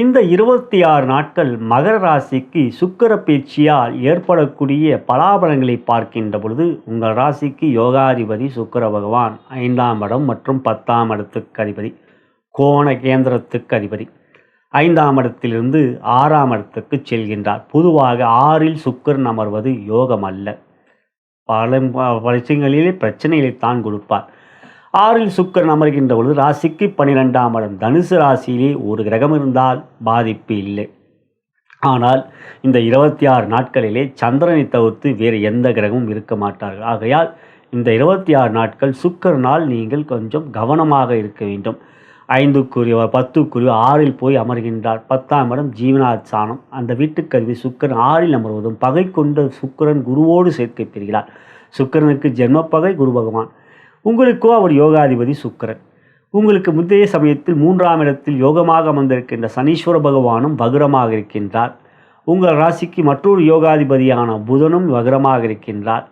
இந்த இருபத்தி ஆறு நாட்கள் மகர ராசிக்கு சுக்கிர பேச்சியால் ஏற்படக்கூடிய பலாபலங்களை பார்க்கின்ற பொழுது உங்கள் ராசிக்கு யோகாதிபதி சுக்கிர பகவான் ஐந்தாம் இடம் மற்றும் பத்தாம் இடத்துக்கு அதிபதி கோண கேந்திரத்துக்கு அதிபதி. ஐந்தாம் இடத்திலிருந்து ஆறாம் இடத்துக்கு செல்கின்றார். பொதுவாக ஆறில் சுக்கிரன் அமர்வது யோகம் அல்ல பல பரிசங்களிலே பிரச்சனைகளை தான் கொடுப்பார். ஆறில் சுக்கிரன் அமர்கின்ற பொழுது ராசிக்கு பன்னிரெண்டாம் இடம். தனுசு ராசியிலே ஒரு கிரகம் இருந்தால் பாதிப்பு இல்லை. ஆனால் இந்த இருபத்தி ஆறு நாட்களிலே சந்திரனை தவிர்த்து வேறு எந்த கிரகமும் இருக்க மாட்டார்கள். ஆகையால் இந்த இருபத்தி ஆறு நாட்கள் சுக்கரனால் நீங்கள் கொஞ்சம் கவனமாக இருக்க வேண்டும். ஐந்துக்குரிய பத்துக்குரிய ஆறில் போய் அமர்கின்றார். பத்தாம் இடம் ஜீவனாச்சானம் அந்த வீட்டுக்கருவி சுக்கிரன் ஆறில் அமர்வதும் பகை கொண்ட சுக்கிரன் குருவோடு சேர்க்கை பெறுகிறார். சுக்கிரனுக்கு ஜென்மப்பகை குரு பகவான். உங்களுக்கோ அவர் யோகாதிபதி சுக்கரன். உங்களுக்கு முந்தைய சமயத்தில் மூன்றாம் இடத்தில் யோகமாக அமர்ந்திருக்கின்ற சனீஸ்வர பகவானும் வகுரமாக இருக்கின்றார். உங்கள் ராசிக்கு மற்றொரு யோகாதிபதியான புதனும் வகரமாக இருக்கின்றார்.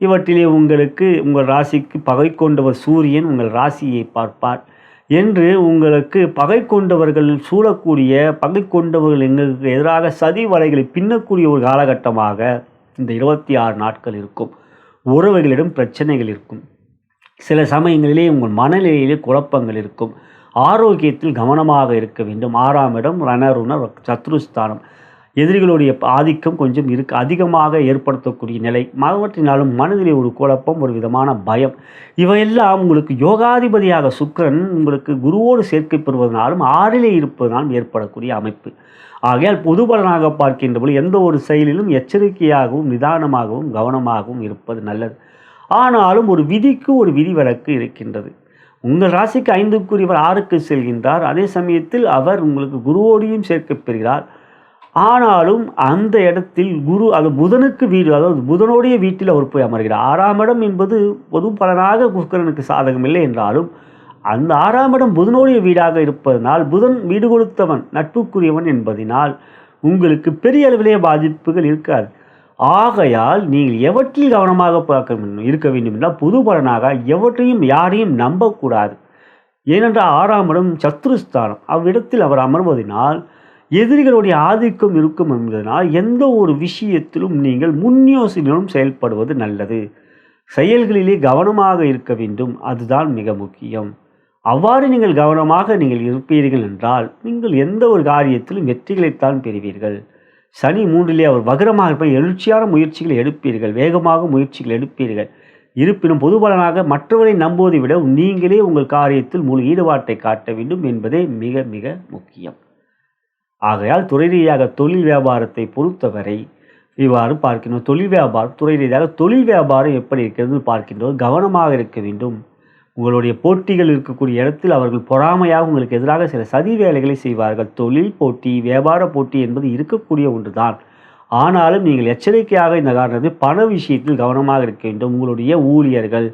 இவற்றிலே உங்களுக்கு உங்கள் ராசிக்கு பகை கொண்டவர் சூரியன் உங்கள் ராசியை பார்ப்பார். என்று உங்களுக்கு பகை கொண்டவர்கள் சூழக்கூடிய பகை கொண்டவர்கள் எங்களுக்கு எதிராக சதி வலைகளை பின்னக்கூடிய ஒரு காலகட்டமாக இந்த இருபத்தி ஆறு நாட்கள் இருக்கும். உறவுகளிடம் பிரச்சனைகள் இருக்கும். சில சமயங்களிலே உங்கள் மனநிலையிலே குழப்பங்கள் இருக்கும். ஆரோக்கியத்தில் கவனமாக இருக்க வேண்டும். ஆறாம் இடம் ரணருணர் சத்ருஸ்தானம். எதிரிகளுடைய ஆதிக்கம் கொஞ்சம் இருக்கு அதிகமாக ஏற்படுத்தக்கூடிய நிலை. மற்றவற்றினாலும் மனதிலே ஒரு குழப்பம் ஒரு விதமான பயம். இவையெல்லாம் உங்களுக்கு யோகாதிபதியாக சுக்கிரன் உங்களுக்கு குருவோடு சேர்க்கை பெறுவதனாலும் ஆறிலே இருப்பதனாலும் ஏற்படக்கூடிய அமைப்பு. ஆகையால் பொது பலனாக பார்க்கின்ற பொழுது எந்த ஒரு செயலிலும் எச்சரிக்கையாகவும் நிதானமாகவும் கவனமாகவும் இருப்பது நல்லது. ஆனாலும் ஒரு விதிக்கு ஒரு விதிவிலக்கு இருக்கின்றது. உங்கள் ராசிக்கு ஐந்துக்குரியவர் ஆறுக்கு செல்கின்றார். அதே சமயத்தில் அவர் உங்களுக்கு குருவோடையும் சேர்க்கப் பெறுகிறார். ஆனாலும் அந்த இடத்தில் குரு அது புதனுக்கு வீடு அதாவது புதனுடைய வீட்டில் அவர் போய் அமர்கிறார். ஆறாம் இடம் என்பது பொது பலனாக குக்கரனுக்கு சாதகம் இல்லை என்றாலும் அந்த ஆறாம் இடம் புதனுடைய வீடாக இருப்பதனால் புதன் வீடு கொடுத்தவன் நட்புக்குரியவன் என்பதனால் உங்களுக்கு பெரிய அளவிலே பாதிப்புகள் இருக்காது. ஆகையால் நீங்கள் எவற்றில் கவனமாக பார்க்க வேண்டும் இருக்க வேண்டும் என்றால் புதுபலனாக எவற்றையும் யாரையும் நம்பக்கூடாது. ஏனென்றால் ஆறாம் இடம் சத்ருஸ்தானம். அவ்விடத்தில் அவர் அமர்வதனால் எதிரிகளுடைய ஆதிக்கம் இருக்கும் என்பதனால் எந்த ஒரு விஷயத்திலும் நீங்கள் முன்யோசனையுடன் செயல்படுவது நல்லது. செயல்களிலே கவனமாக இருக்க வேண்டும் அதுதான் மிக முக்கியம். அவ்வாறு நீங்கள் கவனமாக நீங்கள் இருப்பீர்கள் என்றால் நீங்கள் எந்த ஒரு காரியத்திலும் வெற்றிகளைத்தான் பெறுவீர்கள். சனி மூன்றிலே அவர் வகரமாக இருப்பார் எழுச்சியான முயற்சிகளை எடுப்பீர்கள் வேகமாக முயற்சிகள் எடுப்பீர்கள். இருப்பினும் பொதுபலனாக மற்றவரை நம்புவதை விட நீங்களே உங்கள் காரியத்தில் முழு ஈடுபாட்டை காட்ட வேண்டும் என்பதே மிக மிக முக்கியம். ஆகையால் துறை ரீதியாக தொழில் வியாபாரத்தை பொறுத்தவரை இவ்வாறு பார்க்கின்றோம். தொழில் வியாபாரம் துறை ரீதியாக தொழில் வியாபாரம் எப்படி இருக்கிறது பார்க்கின்றோம். கவனமாக இருக்க வேண்டும். உங்களுடைய போட்டிகள் இருக்கக்கூடிய இடத்தில் அவர்கள் பொறாமையாக உங்களுக்கு எதிராக சில சதி வேலைகளை செய்வார்கள். தொழில் போட்டி வியாபார போட்டி என்பது இருக்கக்கூடிய ஒன்றுதான். ஆனாலும் நீங்கள் எச்சரிக்கையாக இந்த காரணத்தில் பண விஷயத்தில் கவனமாக இருக்க வேண்டும். உங்களுடைய ஊழியர்கள்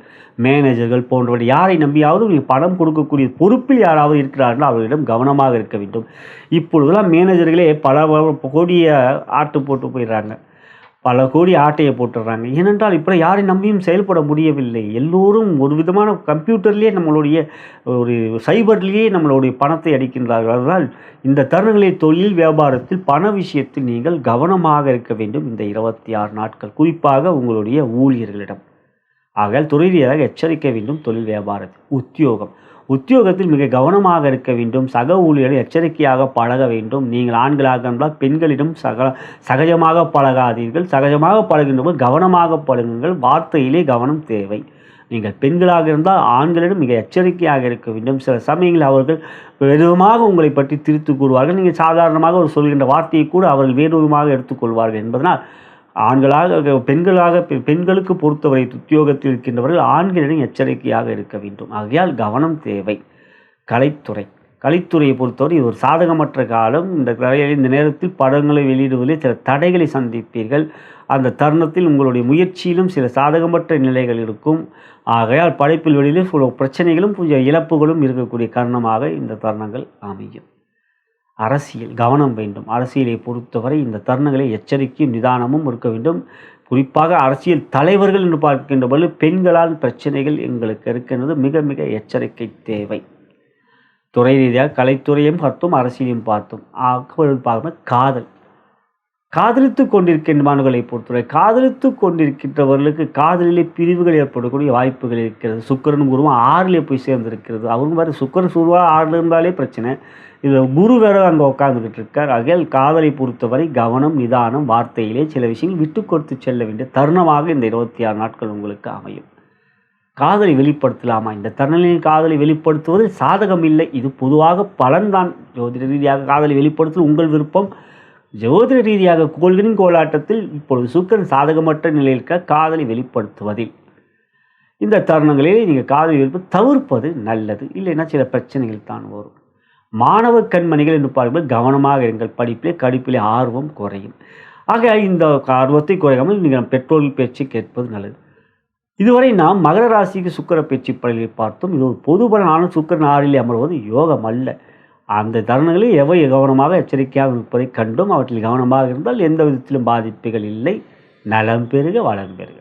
மேனேஜர்கள் போன்றவர்கள் யாரை நம்பியாவது நீங்கள் பணம் கொடுக்கக்கூடிய பொறுப்பில் யாராவது இருக்கிறார்களோ அவர்களிடம் கவனமாக இருக்க வேண்டும். இப்பொழுதெல்லாம் மேனேஜர்களே பல கோடியை ஆட்டு போட்டு போயிடுறாங்க. பல கோடி ஆட்டையை போட்டுடுறாங்க. ஏனென்றால் இப்போ யாரை நம்பியும் செயல்பட முடியவில்லை. எல்லோரும் ஒரு விதமான கம்ப்யூட்டர்லேயே நம்மளுடைய ஒரு சைபர்லேயே நம்மளுடைய பணத்தை அடிக்கின்றார்கள். அதனால் இந்த தருணங்களில் தொழில் வியாபாரத்தில் பண விஷயத்தில் நீங்கள் கவனமாக இருக்க வேண்டும். இந்த இருபத்தி ஆறு நாட்கள் குறிப்பாக உங்களுடைய ஊழியர்களிடம். ஆகையால் தொழிலியாக எச்சரிக்க வேண்டும். தொழில் வியாபாரத்தில் உத்தியோகம். உத்தியோகத்தில் மிக கவனமாக இருக்க வேண்டும். சக ஊழியர்கள் எச்சரிக்கையாக பழக வேண்டும். நீங்கள் ஆண்களாக இருந்தால் பெண்களிடம் சக சகஜமாக பழகாதீர்கள். சகஜமாக பழகின்ற கவனமாக பழகுங்கள். வார்த்தையிலே கவனம் தேவை. நீங்கள் பெண்களாக இருந்தால் ஆண்களிடம் மிக எச்சரிக்கையாக இருக்க வேண்டும். சில சமயங்களில் அவர்கள் விதமாக உங்களை பற்றி திரித்து கூறுவார்கள். நீங்கள் சாதாரணமாக ஒரு சொல்கின்ற வார்த்தையை கூட அவர்கள் வேறு விதமாக எடுத்துக்கொள்வார்கள் என்பதனால் ஆண்களாக பெண்களாக பெண்களுக்கு பொறுத்தவரை உத்தியோகத்தில் இருக்கின்றவர்கள் ஆண்களிடம் எச்சரிக்கையாக இருக்க வேண்டும். ஆகையால் கவனம் தேவை. கலைத்துறை. கலைத்துறையை பொறுத்தவரை இது ஒரு சாதகமற்ற காலம். இந்த இந்த நேரத்தில் படங்களை வெளியிடுவதில் சில தடைகளை சந்திப்பீர்கள். அந்த தருணத்தில் உங்களுடைய முயற்சியிலும் சில சாதகமற்ற நிலைகள் இருக்கும். ஆகையால் படைப்பில் வெளியிலே சில பிரச்சனைகளும் கொஞ்சம் இழப்புகளும் இருக்கக்கூடிய காரணமாக இந்த தருணங்கள் அமையும். அரசியல் கவனம் வேண்டும். அரசியலை பொறுத்தவரை இந்த தருணங்களை எச்சரிக்கையும் நிதானமும் இருக்க வேண்டும். குறிப்பாக அரசியல் தலைவர்கள் என்று பார்க்கின்ற பொழுது பெண்களால் பிரச்சனைகள் எங்களுக்கு இருக்கின்றது. மிக மிக எச்சரிக்கை தேவை. துறை ரீதியாக கலைத்துறையும் பார்த்தும் அரசியலையும் பார்த்தோம். அப்பொழுது காதல். காதலித்து கொண்டிருக்கின்றமானவர்களை பொறுத்தவரை காதலித்து கொண்டிருக்கின்றவர்களுக்கு காதலிலே பிரிவுகள் ஏற்படக்கூடிய வாய்ப்புகள் இருக்கிறது. சுக்கரன் குருவும் ஆறிலே போய் சேர்ந்திருக்கிறது. அவங்க வேறு சுக்கரன் சுருவா ஆறில் இருந்தாலே பிரச்சனை. இதில் குரு வேற அங்கே உட்காந்துக்கிட்டு இருக்கார் ஆகையால் காதலை பொறுத்தவரை கவனம் நிதானம் வார்த்தையிலே சில விஷயங்கள் விட்டு கொடுத்து செல்ல வேண்டிய தருணமாக இந்த இருபத்தி ஆறு நாட்கள் உங்களுக்கு அமையும். காதலை வெளிப்படுத்தலாமா? இந்த தருணங்களில் காதலை வெளிப்படுத்துவதில் சாதகம் இல்லை இது பொதுவாக பலன்தான் ஜோதிட ரீதியாக காதலை வெளிப்படுத்துவது உங்கள் விருப்பம். ஜோதிட ரீதியாக கோள்களின் கோலாட்டத்தில் இப்பொழுது சுக்கரன் சாதகமற்ற நிலையில் இருக்க காதலை வெளிப்படுத்துவதில். இந்த தருணங்களில் நீங்கள் காதலி வெளிப்படுத்த தவிர்ப்பது நல்லது. இல்லைன்னா சில பிரச்சனைகள் தான் வரும். மாணவ கண்மணிகள் என்று பார்க்கும்போது கவனமாக இருங்கள். படிப்பிலே கடிப்பிலே ஆர்வம் குறையும். ஆக இந்த ஆர்வத்தை குறையாமல் நீங்கள் பெற்றோர்கள் பேச்சு கேட்பது நல்லது. இதுவரை நாம் மகர ராசிக்கு சுக்கர பேச்சு பலனை பார்த்தோம். இது ஒரு பொது பலனான சுக்கரன் ஆறிலே அமர்வது யோகம் அல்ல. அந்த தருணங்களில் எவை கவனமாக எச்சரிக்கையாக இருப்பதைக் கண்டும் அவற்றில் கவனமாக இருந்தால் எந்த விதத்திலும் பாதிப்புகள் இல்லை. நலம் பெருக வளம் பெறுக